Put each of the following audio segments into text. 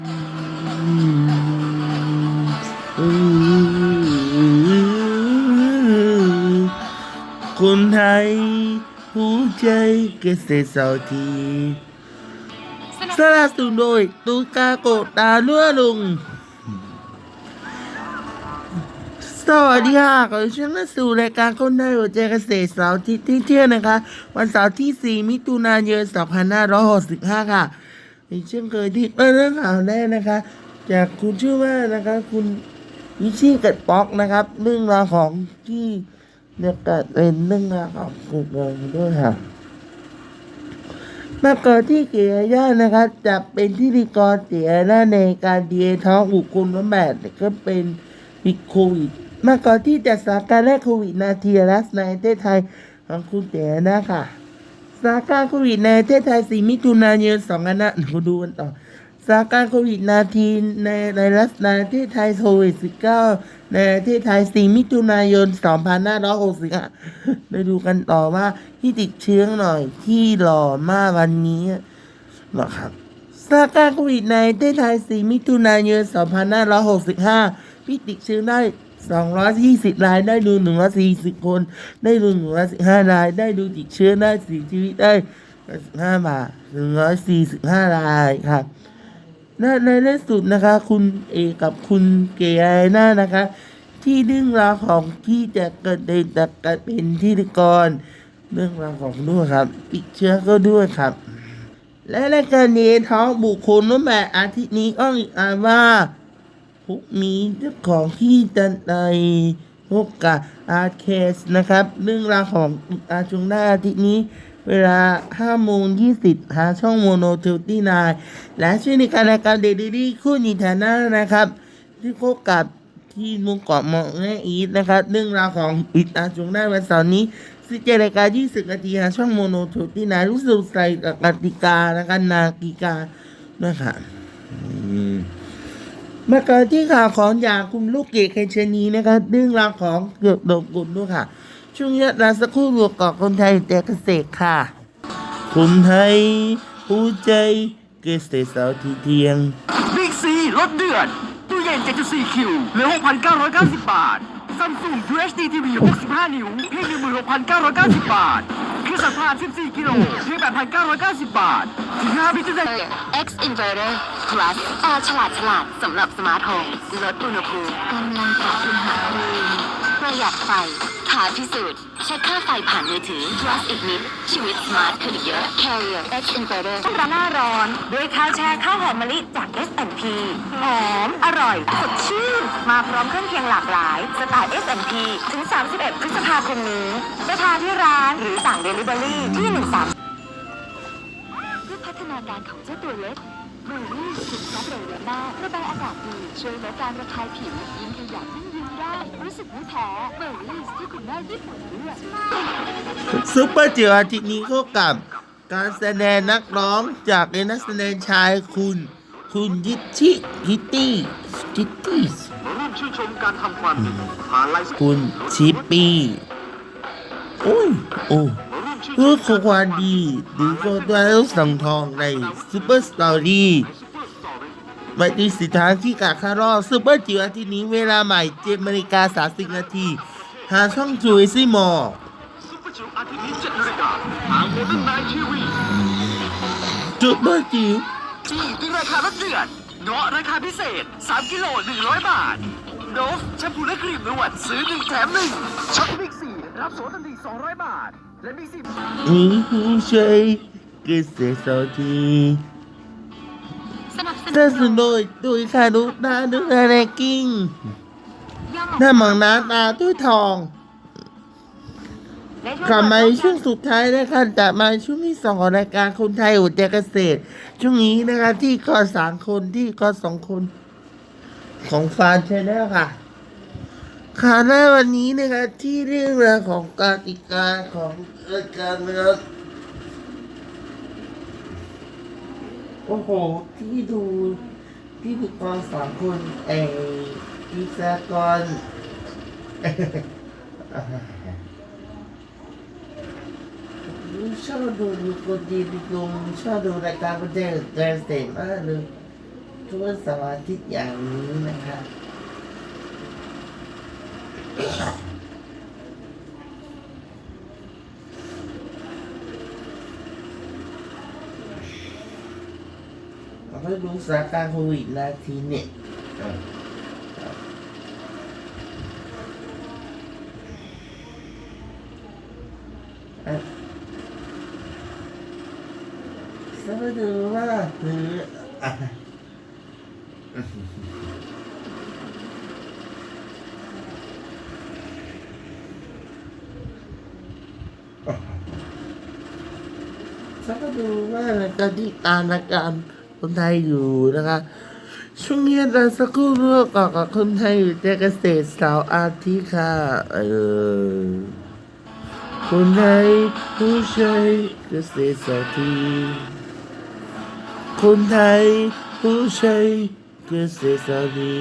คนไทยหัวใจเกษตรเสาร์ทีสนับสนุนโดยตูกาโกตาเลือลุง สวัสดีค่ะขอเชิญเข้าสู่รายการคนไทยหัวใจเกษตรเสาร์ที่ที่เที่ยงนะคะ วันเสาร์ที่ 4 มิถุนายน 2565 ค่ะ อีกเช่นเคยที่เรื่องข่าวแรกนะคะ จากคุณชื่อว่านะคะ คุณวิชี่กัดป๊อกนะครับ เรื่องราวของที่เนี่ยเกิดเป็นเรื่องราวของคุณเองด้วยค่ะมาก่อนที่เกียร์ย่านะคะจะเป็นที่ดีกรเสียหน้าในการดีเอท้องบุคคลน้ำแบบก็เป็นวิดโควิดมาก่อนที่จะสถานการณ์แรกโควิดนาทีรัสในประเทศไทยของคุณเสียน้าค่ะ สถานการณ์โควิดในประเทศไทย 4 มิถุนายน2กันนะมาดูกันต่อสถานการณ์โควิดนาทีในไวรัสในประเทศไทยโควิด19ในประเทศไทย 4 มิถุนายน 2565ไปดูกันต่อว่าที่ติดเชื้อหน่อยที่หล่อมากวันนี้หรอครับสถานการณ์โควิดในประเทศไทย 4 มิถุนายน 2565 ที่ติดเชื้อได้ 220รายได้ดู140คน ได้ดู115ราย ได้ดูติดเชื้อได้เสียชีวิตได้15บาท145รายครับและในที่สุดนะคะ คุณเอกับคุณเกย์น่านะคะ ที่เรื่องราวของที่จะเกิดในแต่กลายเป็นที่กร เรื่องราวของด้วยครับติดเชื้อก็ด้วยครับ และรายการนี้ท้องบุคคลน้ำแบบอาทิตย์นี้ก็อีกอานว่า พวกมีเจ้าของที่จันในพบกับอาร์เคสนะครับ เรื่องราวของอาชวงหน้าอาทิตย์นี้ เวลา5โมง20หาช่องโมโนเทลตี้นายและช่วยในการรายการเดลิลี่คู่นิทานานะครับ ที่พบกับที่มุงเกาะมองแง่อีทนะครับ เรื่องราวของอิตาชวงหน้าวันเสาร์นี้17รายการ20นาทีหาช่องโมโนเทลตี้นายรู้สึกใส่กับกติกานะครับนากิกานะครับ มาเกิดที่ข่าวของอย่างคุณลูกเกดเคชนีนะครับเรื่องราวของเกือบโดกกุลด้วยค่ะ ช่วงนี้เราสักครู่รวกกับคนไทยแต่เกษตรค่ะคนไทยผู้ใจเกษตรเสาร์ทีเทียงบิ๊กซีลดเดือดตู้เย็น 7.4 คิวเหลือ 6,990 บาทซัมซุง UHD TV 65 นิ้วเพียง16,990 บาท คือสัมภาระ14 กิโลเพียง8,990 บาทถึง5มิถุนา X Inverter Plus แอร์ฉลาดฉลาดสำหรับสมาร์ทโฮมลดอุณหภูมิกำลังปรับอุณหภูมิ ประหยัดไฟท้าพิสูจน์เช็คค่าไฟผ่านมือถือ Plus อีกนิด ชีวิตสมาร์ทขึ้นเยอะ Carrier X Inverter ช่วงหน้าร้อน ด้วยข้าวแช่ข้าวหอมมะลิจาก S&P หอม อร่อย สดชื่น มาพร้อมเครื่องเคียงหลากหลาย สไตล์ S&P ถึง 31 พฤษภาคมนี้ไปทานที่ร้านหรือสั่ง Delivery ที่ 13ด้วยพัฒนาการของเจ้าตัวเล็กเมอรี่สุดซับเร็วและมากระบายอากาศดีช่วยลดการระคายผิวยิ้มขยับยิ่ง ยิ้มได้รู้สึกไม่แพ้เมอรี่ที่คุณแม่ญี่ปุ่นเลือกซุปเปอร์จิ๋วอาทิตย์นี้เข้ากับการแสดงนักร้องจากนักแสดงชายคุณ คุณยิทธิฮิตตี้จิตตี้มาร่วมชื่นชมการทำความดีผ่านไลฟ์สดคุณชิปปี้โอ้ยโอ้มาร่วมชื่นชเพื่อมขอความดีหรือก็ได้ลูกสังทองในซูเปอร์สตอรี่ รี่ไปตีสิทธานที่กาคารอบซูเปอร์จิ๋วอาทิตย์นี้เวลาใหม่เจ็ดนาฬิกาสามสิบนาทีหาช่องจูเอซี่มอซุปเปอร์จิ๋วอาทิตย์นี้7นาฬิกาทางโมเดิร์นไนท์ทีวีจุดเบอร์จิ๋วที่ถึงราคาลดเดือดเงาะราคาพิเศษ 3 กิโล 100 บาทโดฟแชมพูและครีมนวดซื้อ1แถม1ช็อปบิ๊กซีรับโสทันที200 บาท และบิ๊กซีมีผู้ช่วยเกษตรเสาร์ที สนับสสนับสนุนโดยตุยคารุตาดุกาแรกิ้งหน้าหมองน้าตาตุ้ยทองในช่วงกลับมาในช่วงสุดท้ายนะคะจะมาช่วงที่สองของรายการคนไทยหัวใจเกษตร ช่วงนี้นะคะที่กอสามคนที่กอสองคน ของฟานชแนลค่ะข่าวหน้าวันนี้นะคะที่เรื่องราวของกติกาของรายการนะครับ โอ้โหที่ดูที่พิกรสามคนเออีสากรชอบดูดูคนดีดูชอบดูรายการประเทศแกนเต็มมากเลยทุกวันสาร์อาทิตย์อย่างนี้นะคะ บเราก็ดูสถานการณ์โควิดนาทีเนี่ยอะครับอะสมาดูว่าคืออะสมาดูว่าในการที่ตามอาการ คนไทยอยู่นะคะ ช่วงนี้เราสักครู่เรื่องกับกับคนไทยอยู่ในเกษตรสาวอาทิตย์ค่ะเออคนไทยผู้ใช้เกษตรสาวทีคนไทยผู้ใช้เกษตรสาวที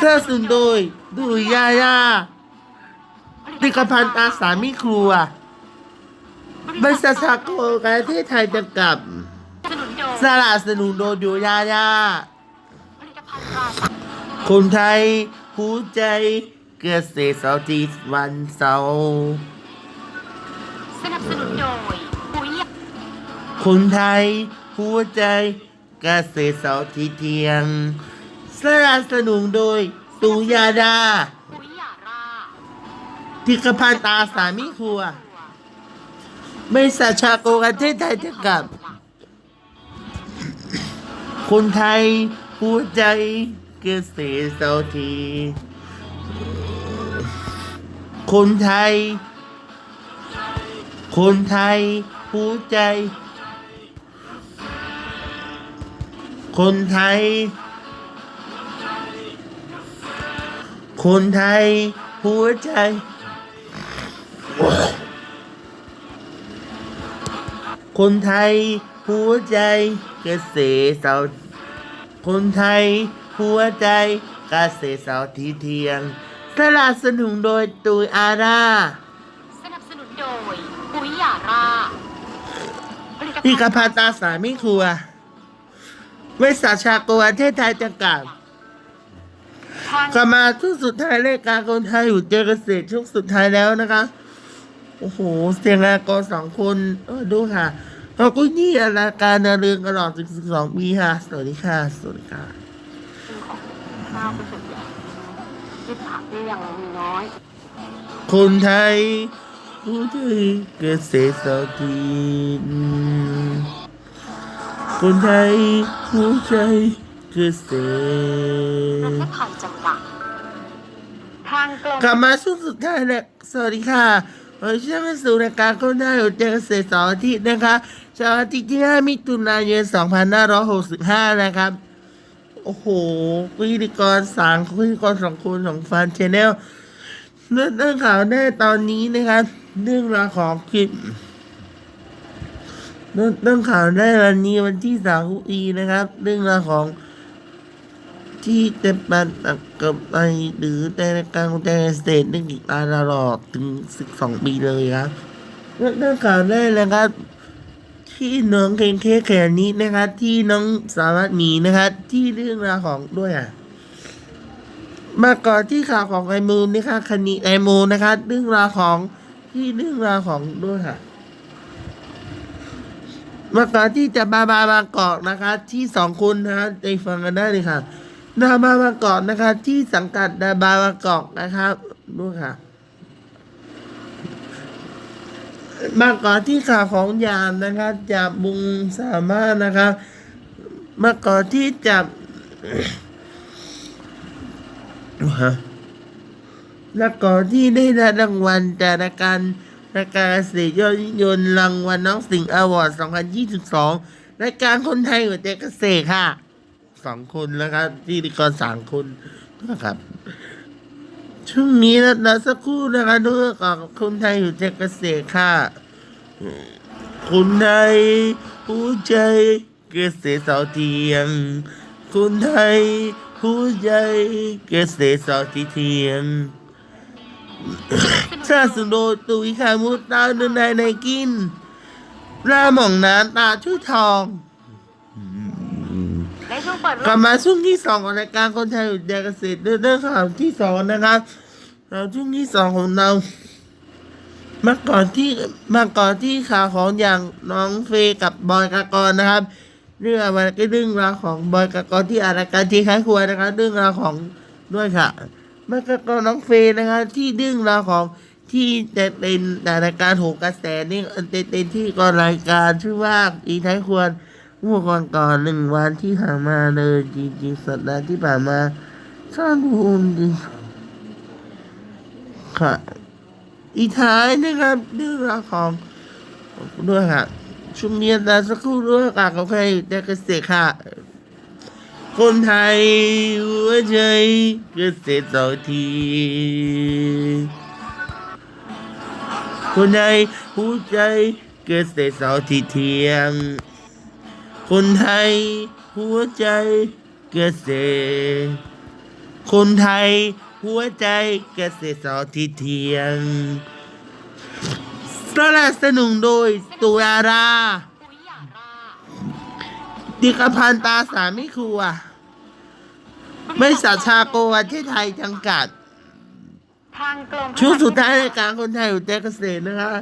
สนับสนุนโดยดูยายาติกพันธ์อาสามิครัว บริษัทสากลการที่ไทยจำกัดสนุนโดยสละสนุนโดยดูยายาผลิตภัณฑ์ตราสัตว์คนไทยผู้ใจเกษตรเสาร์อาที่วันเสาร์สนับสนุนโดยปุ๋ยคนไทยผู้ใจเกษตรเสาร์อาที่เที่ยงสนับสนุนโดยตูยาดาปุ๋ยหยาร่าทิกพันธ์ตาสามิครัว บริษัชาโกประเทศไทยจำกัดคนไทยผู้ใจเกษตรเสาที คนไทย คนไทยผู้ใจ คนไทย คนไทยหัวใจ คนไทยหัวใจเกษตรเสาร์คนไทยหัวใจเกษตรเสาร์ทีเทียงสลับสนุนโดยตุยอาราสนับสนุนโดยปุ๋ยหยาร่าผลิตภัณพี่ฑ์กพันตาสามิครัวบริษัทชาโกประเทศไทยจำกัดทางกลับมาช่วงสุดท้ายรายการคนไทยอยู่เจอเกษตรช่วงสุดท้ายแล้วนะคะ โอ้โห เสียงอากรสองคน เออดูค่ะเราก็นี่รายการดำเนินตลอด12ปีค่ะ สวัสดีค่ะ สวัสดีค่ะข้าวเป็นส่วนใหญ่ที่ผักที่ยังมีน้อย คนไทยผู้ใจเกษตรสาธิตคนไทยผู้ใจเกษประตเทรศไทยจำกัดทางกรมกลับมาช่วงสุดท้ายแล้วสวัสดีค่ะ เออช่วงสู่รายการคนได้เจอเกษตรเสาร์อาทิตย์นะคะสาร์อาทิตย์ที่5มิถุนายน2565 นะครับ โอ้โหพิธีกรสามพิธีกรสองคนของฟันชแนลเรื่องข่าวได้ตอนนี้นะครับเรื่องราวของคลิปเรื่องเรื่องข่าวได้วันนี้วันที่สามอีนะครับ เรื่องราวของ ที่จะมาตักกับไปหรือแต่กลารแต่สเตทเรื่งอีกอาตลอดถึงสิบสองปีเลยครับเรื่องข่าวแรกนะครับ ที่น้องเคนเคแขนนี้นะครับ ที่น้องสามารถหนีนะครับ ที่เรื่องราวของด้วยอะมาก่อนที่ข่าวของไอมูนนะคะคณีไอมูนนะคะเรื่องราวของที่เรื่องราวของด้วยค่ะมาก่อนที่จะบาบาบางกอกนะคะ ที่สองคนนะคะได้ฟังกันได้เลยค่ะ นาบาบากอกนะคะ ที่สังกัดนาบาบากอกนะครับด้วยค่ะมาก่อนที่ข่าวของยามนะครับจับบุงสามารถนะครับมาก่อนที่จับฮะและก่อนที่ได้รับรางวัลจากรายการรายการเสียยอดนิยมรางวัลน้องสิงห์อวอร์ด 2022 รายการคนไทยหัวใจเกษตรค่ะ สองคนแล้วครับพิธีกรสามคนนะครับ ช่วงนี้นะนะสักครู่นะคะด้วยกับคนไทยอยู่ใจเกษตรค่ะคนไทยผู้ใจเกษตรเสาเทียงคนไทยผู้ใจเกษตรเสาทีเทียงชาสุโดตุยขามุตตาเดินในในกินราหม่องน้ำตาช่วยทอง ในช่วงเปิดโลกลับมาช่วงที่สองของรายการคนไทยอุดยเกษตรเรื่องข่าวที่สองนะครับเราช่วงที่สองของเรามาก่อนที่มาก่อนที่ข่าวของอย่างน้องเฟย์กับบอยกากรนะครับ เรื่องอะไรก็เรื่องราวของบอยกากรที่อารายการที่คล้ายครัวนะครับ เรื่องราวของด้วยค่ะบอยกากรน้องเฟย์นะครับ ที่เรื่องราวของที่จะเป็นรายการโหกระแสนี่เป็นเป็นที่ก่อนรายการชื่อว่าอีท้ายควร เมื่อก่อนก่อนหนึ่งวันที่ผ่านมาเลยจริงๆสัปดาห์ที่ผ่านมาชอบดูจริงค่ะอีท้ายนะครับเรื่องราวของด้วยค่ะช่วงนี้นะสักครู่ด้วยค่ะกับใครแต่เกษตรค่ะ คนไทยหัวใจเกษตรสองทีคนไทยหัวใจเกษตรสองทีเทียม คนไทย หัวใจเกษตร คนไทย หัวใจเกษตรสอทิเทียงสนับสนุนโดยตุลาราดิกพันตาสามิครัวบริษัชาโกประเทศไทยจำกัด ทางกรมช่วงสุดท้ายในการคนไทยอยู่แต่เกษตรนะคะ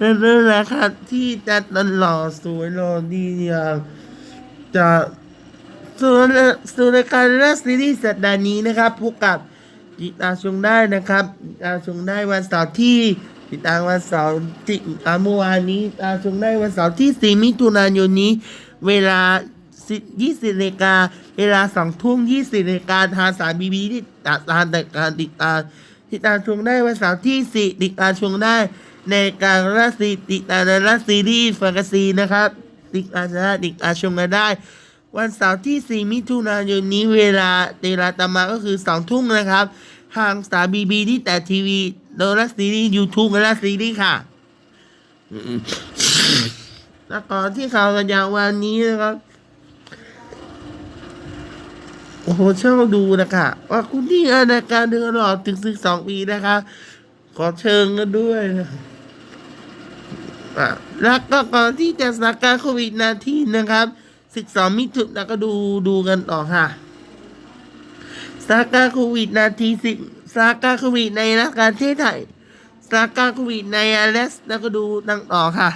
นั่นแหละครับที่จะตลอดสวยรอดีอย่างจะสู่สู่รายการและซีรีส์สัปดาห์นี้นะครับพบกับติตาชมได้นะครับติตาชมได้วันเสาร์ที่ติดตามวันเสาร์ที่อ่าเมื่อวานนี้ติตาชมได้วันเสาร์ที่ 4 มิถุนายนนี้ เวลา 20นาฬิกาเวลา 2 ทุ่ม 20นาฬิกาทางสารบีบีที่ตามแต่การติดตามติดตามชมได้วันเสาร์ที่สี่ติดตามชมได้ ในการรัสซีติตามในรัสซีรีส์แฟนตาซีนะครับติดตามได้ติดตาชมกันได้ วันเสาร์ที่สี่มิถุนายนนี้เวลาเวลาตามาก็คือสองทุ่มนะครับทางสตาร์บีบีที่แต่ทีวีโดรัสซีรีส์ยูทูบและรัสซีรีส์ค่ะแล้วก่อนที่ข่าวกันยางวันนี้นะครับ โอ้โหชอบดูนะคะว่าคุณที่อานการเดือนหลอดถึงสิบสองปีนะคะ ขอเชิญกันด้วยนะ แล้วก็ก่อนที่จะสถานการณ์โควิดนาทีนะครับสิบสองมิถุนายนก็ดูดูกันต่อค่ะสถานการณ์โควิดนาทีสิสถานการณ์โควิดในรัฐการเทศไทยสถานการณ์โควิดในอเลสแล้วก็ดูดังต่อค่ะ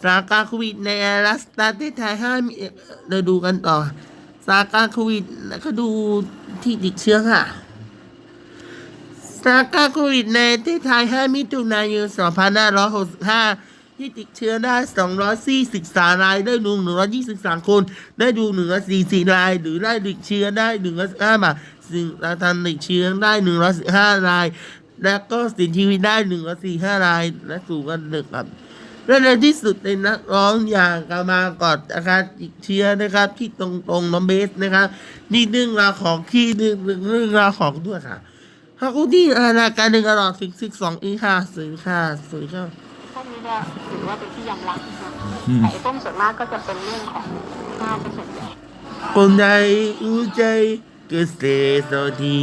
สถานการณ์โควิดในอเลสประเทศไทยห้ามีเราดูกันต่อสถานการณ์โควิดแล้วก็ดูที่ติดเชื้อค่ะสถานการณ์โควิดในประเทศไทย 5 มิถุนายน 2565 ที่ติดเชื้อได้ 243รายได้ดู123 คน ได้ดู144ราย หรือได้ติดเชื้อได้115บาทซึ่งราทันติดเชื้อได้115ราย และก็เสียชีวิตได้145ราย และสูงกันหนึ่งครับและในที่สุดในนักร้องอย่างกามากอดอาการติดเชื้อนะครับ ที่ตรงตรงน้องเบสนะครับนี่เรื่องราวของที่เรื่องเรื่องราวของด้วยค่ะฮากุที่รายการหนึ่งตลอดถึงสิบสองอีค่ะสื่อค่ะสื่อค่ะ พวกนี้จะถือว่าเป็นที่ยอมรับนะคะแต่ไอ้พวกส่วนมากก็จะเป็นเรื่องของงานเป็นส่วนใหญ่คนใดอู้ใจเกษตรสวัสดี